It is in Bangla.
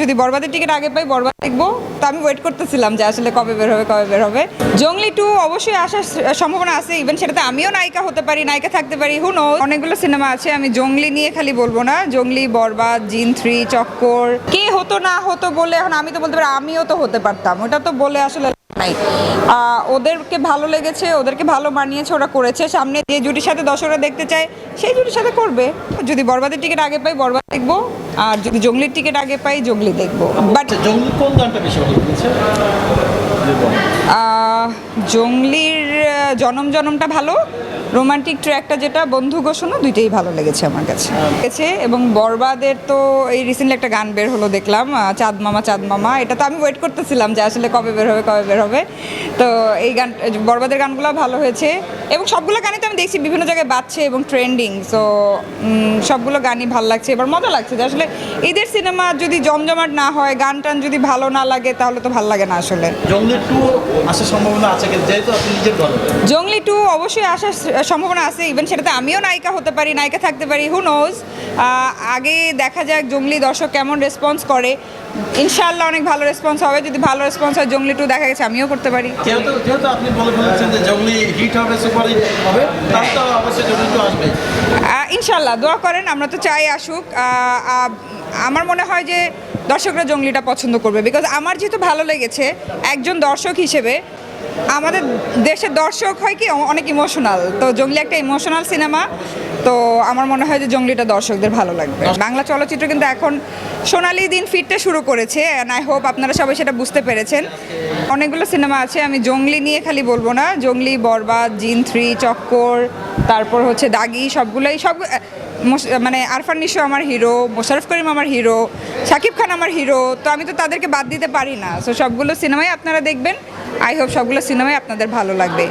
যদি বরবাদের টিকিট আগে পাই, বরবাদ দেখব। তো আমি ওয়েট করতেছিলাম যে আসলে কবে বের হবে, কবে বের হবে। জঙ্গলি টু অবশ্যই আসার সম্ভাবনা আছে ইভেন সেটাতে আমিও নায়িকা হতে পারি, নায়িকা থাকতে পারি হুনো অনেকগুলো সিনেমা আছে, আমি জঙ্গলি নিয়ে খালি বলব না। জঙ্গলি, বরবাদ, জিন থ্রি চক্কর। কে হতো না হতো বলে, এখন আমি তো বলতে পারি, আমিও তো হতে পারতাম। ওটা তো বলে আসলে নাই ওদেরকে ভালো লেগেছে ওদেরকে ভালো মানিয়েছে ওরা করেছে। সামনে যে জুটির সাথে দর্শকরা দেখতে চায় সেই জুটির সাথে করবে। যদি বরবাদের টিকিট আগে পাই বরবাদ দেখব। আর যদি জঙ্গলির টিকিট আগে পাই জঙ্গলি দেখব। বাট আচ্ছা কোন গানটা বেশি ভালো লেগেছে? জঙ্গলির জনম জনমটা ভালো। রোমান্টিক ট্র্যাকটা যেটা বন্ধু ঘোষণা দুইটাই ভালো লেগেছে আমার কাছে। লেগেছে এবং বরবাদের তো এই রিসেন্টলি একটা গান বের হলো দেখলাম চাঁদ মামা চাঁদ মামা। এটা তো আমি ওয়েট করতেছিলাম যে আসলে কবে বের হবে কবে বের হবে। তো এই গান বরবাদের গানগুলো ভালো হয়েছে এবং সবগুলো গানই তো আমি দেখছি বিভিন্ন জায়গায় বাজছে এবং ট্রেন্ডিং সো সবগুলো গানই ভালো লাগছে এবার মজা লাগছে যে আসলে ঈদের সিনেমা যদি জমজমাট না হয় গান টান যদি ভালো না লাগে তাহলে তো ভালো লাগে না আসলে। জঙ্গলি টু আসার সম্ভাবনা আছে যেহেতু আপনি নিজের জঙ্গলি টু অবশ্যই আসার সম্ভাবনা আছে ইভেন সেটাতে আমিও নায়িকা হতে পারি নায়িকা থাকতে পারি হু নোজ আগে দেখা যাক জঙ্গলি দর্শক কেমন রেসপন্স করে। ইনশাআল্লাহ অনেক ভালো রেসপন্স হবে যদি ভালো রেসপন্স হয় জঙ্গলি টু দেখা গেছে আমিও করতে পারি। যেহেতু যেহেতু আপনি বলে ফেলেছেন যে জঙ্গলি হিট হবে সুপার হবে তো অবশ্যই জঙ্গলি টু আসবে ইনশাল্লাহ দোয়া করেন আমরা তো চাই আসুক। আমার মনে হয় যে দর্শকরা জঙ্গলিটা পছন্দ করবে বিকজ আমার যেহেতু ভালো লেগেছে একজন দর্শক হিসেবে আমাদের দেশের দর্শক হয় কি অনেক ইমোশনাল তো জঙ্গলি একটা ইমোশনাল সিনেমা তো আমার মনে হয় যে জঙ্গলিটা দর্শকদের ভালো লাগবে। বাংলা চলচ্চিত্র কিন্তু এখন সোনালি দিন ফিরতে শুরু করেছে অ্যান্ড আই হোপ আপনারা সবাই সেটা বুঝতে পেরেছেন। অনেকগুলো সিনেমা আছে আমি জঙ্গলি নিয়ে খালি বলব না। জঙ্গলি বরবাদ জিন থ্রি চক্কর তারপর হচ্ছে দাগি সবগুলোই সব মানে আরফান নিশো আমার হিরো মোশারফ করিম আমার হিরো শাকিব খান আমার হিরো তো আমি তো তাদেরকে বাদ দিতে পারি না। সো সবগুলো সিনেমাই আপনারা দেখবেন। আই হোপ সবগুলো সিনেমাই আপনাদের ভালো লাগবে।